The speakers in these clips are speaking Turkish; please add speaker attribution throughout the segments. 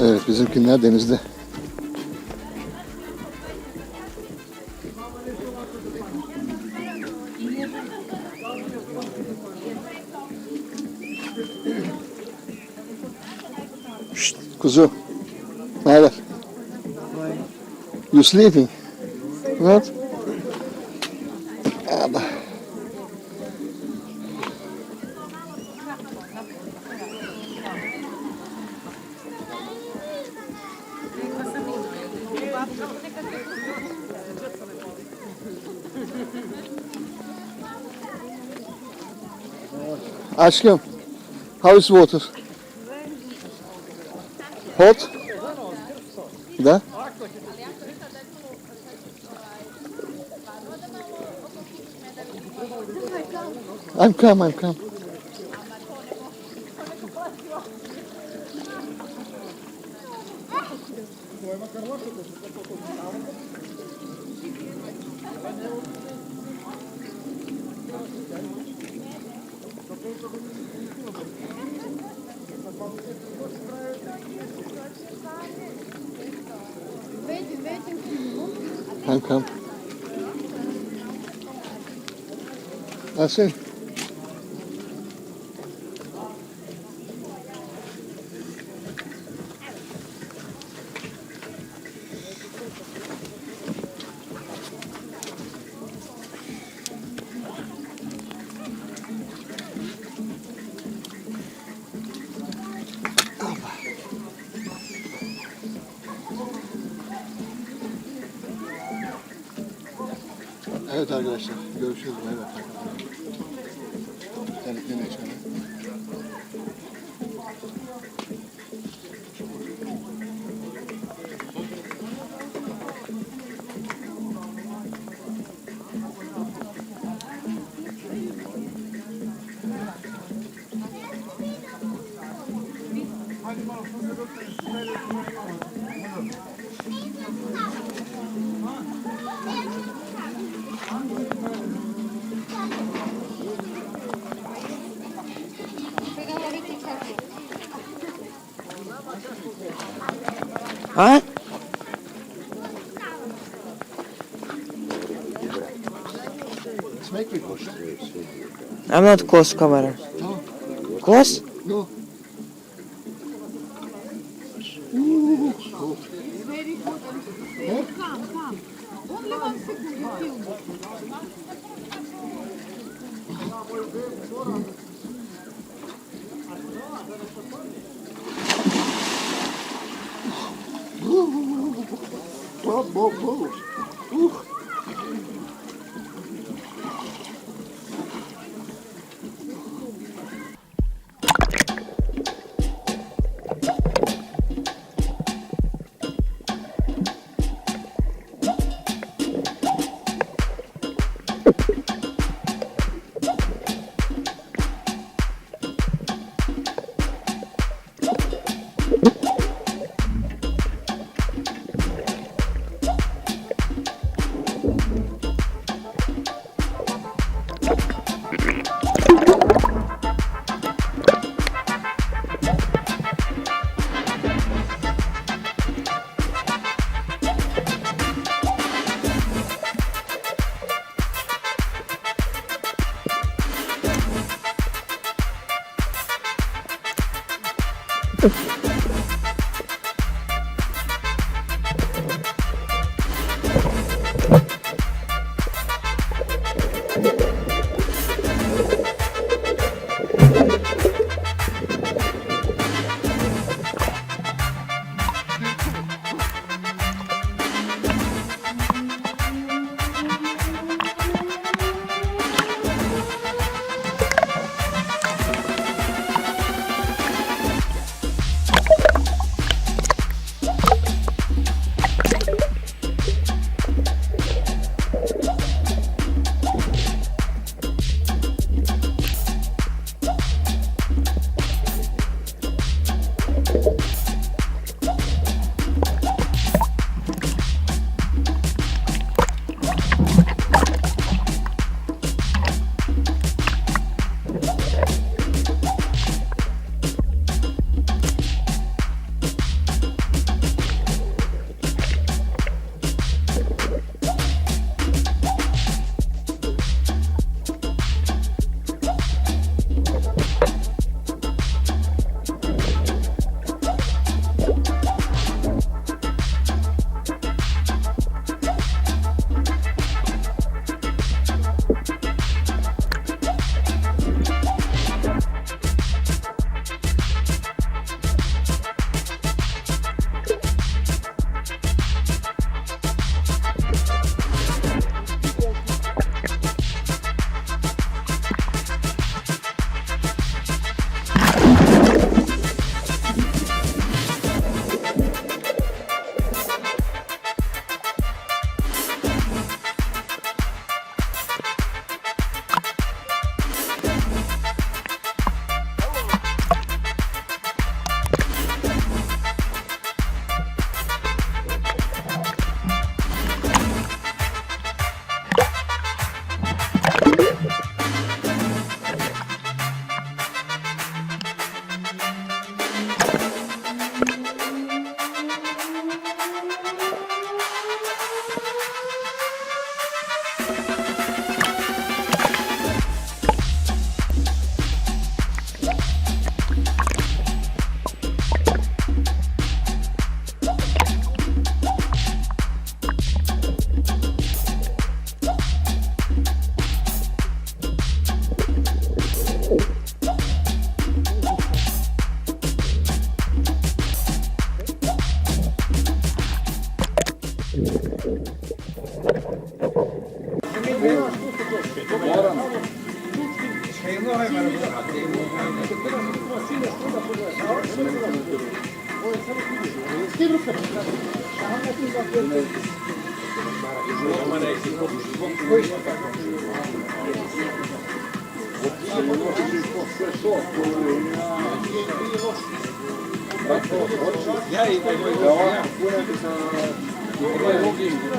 Speaker 1: Evet bizimkiler denizde. Şşt, kuzu. Ne haber? You sleeping? What? Aşkım, how is water? Hot? Да? I'm come, I'm come. I'm come. I see. Evet arkadaşlar, görüşürüz. Evet. Terliklerini içelim.
Speaker 2: I'm not close camera. Close?
Speaker 1: No. Whoa, Thank you.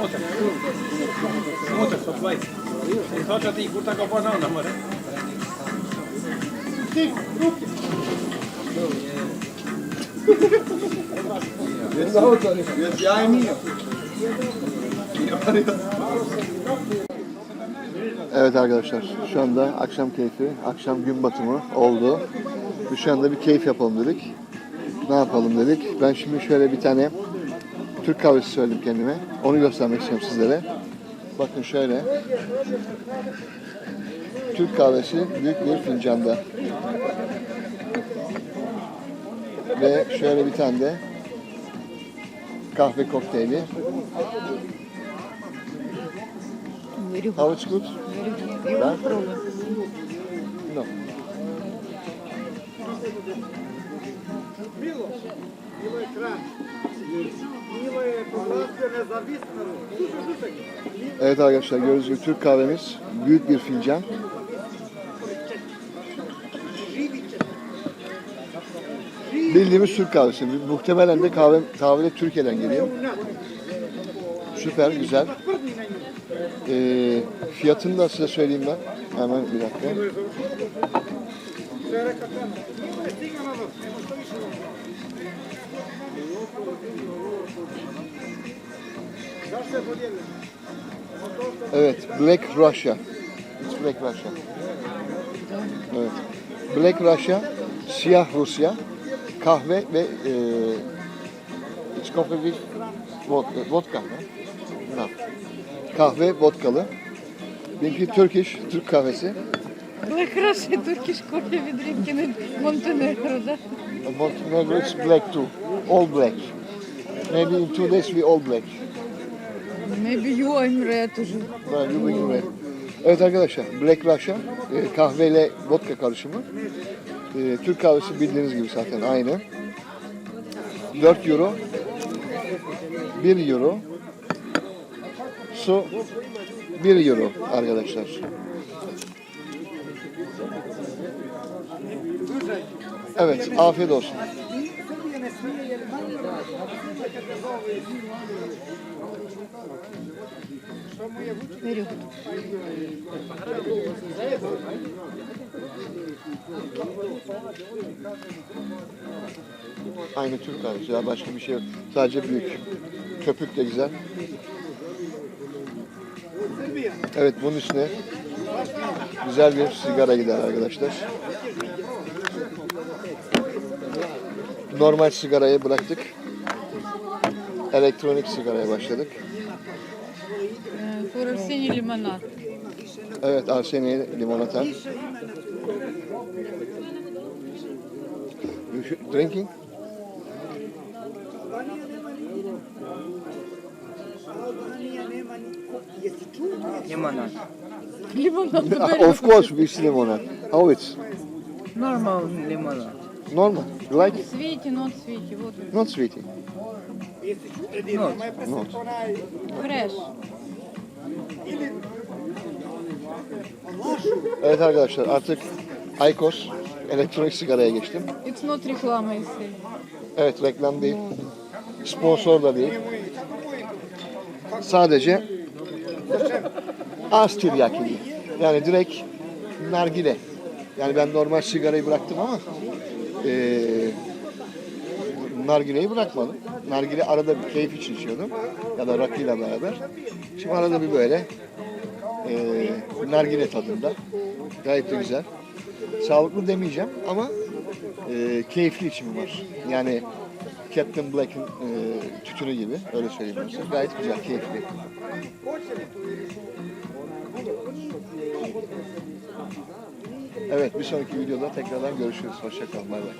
Speaker 1: Muchas,
Speaker 3: muchas, vai. Nosotros te gusta que vos no, no, amor. Sí, Esse é a minha.
Speaker 1: Evet arkadaşlar şu anda akşam keyfi, akşam gün batımı oldu. Şu anda bir keyif yapalım dedik. Ne yapalım dedik. Ben şimdi şöyle bir tane Türk kahvesi söyledim kendime. Onu göstermek istiyorum sizlere. Bakın şöyle. Türk kahvesi büyük bir fincanda. Ve şöyle bir tane de kahve kokteyli.
Speaker 4: Very.
Speaker 1: How it's good?
Speaker 4: Very good. You it.
Speaker 1: No. Evet arkadaşlar gördüğünüz gibi Türk kahvemiz büyük bir fincan. Bildiğimiz Türk kahvesi. Muhtemelen de kahve, kahve de Türkiye'den geliyor. Süper, güzel. Ee, fiyatını da size söyleyeyim ben. Hemen bir dakika. Evet, Black Russia. It's Black Russia. Evet. Black Russia, siyah Rusya, kahve ve e, it's coffee with vodka, vodka? No Kahve, vodkalı. Benimki Turkish, Türk kahvesi.
Speaker 4: Black Russia, Turkish coffee we drink in Montenegro. да?
Speaker 1: Montenegro it's black too. All black. Maybe in two days we all black.
Speaker 4: Maybe you I'm red уже.
Speaker 1: Ben you begin with. Evet arkadaşlar Black Russia e, kahveyle vodka karışımı. E, Türk kahvesi bildiğiniz gibi zaten aynı. 4 euro 1 euro su 1 euro arkadaşlar. Evet afiyet olsun. Aynı Türk kahvesi ya başka bir şey yok. Sadece büyük. Köpük de güzel. Evet bunun üstüne güzel bir sigara gider arkadaşlar. Normal sigarayı bıraktık. Elektronik sigaraya başladık.
Speaker 4: For Arsenij limonad.
Speaker 1: Evet Arseniye limonata. You should- drinking? Limonade.
Speaker 4: Limonade
Speaker 1: of course, which limonade? How it's?
Speaker 2: Normal limonade.
Speaker 1: Normal. You like it?
Speaker 4: Sweetie, not sweetie. What?
Speaker 1: Not sweetie.
Speaker 2: Not.
Speaker 1: Not.
Speaker 4: Fresh.
Speaker 1: Evet arkadaşlar artık Aykos elektronik sigaraya geçtim.
Speaker 4: It's not reklama
Speaker 1: Evet reklam değil. Sponsor da değil. Sadece az tiryaki değil. Yani direkt nargile. Yani ben normal sigarayı bıraktım ama eee nargileyi bırakmadım. Nargile arada bir keyif için içiyordum. Ya da rakıyla beraber. Şimdi arada bir böyle eee nargile tadında. Gayet de güzel. Sağlıklı demeyeceğim ama eee keyifli içimi var. Yani Captain Black'in eee tütünü gibi öyle söyleyeyim. Gayet güzel, keyifli. Evet bir sonraki videoda tekrardan görüşürüz. Hoşçakalın. Bay bay.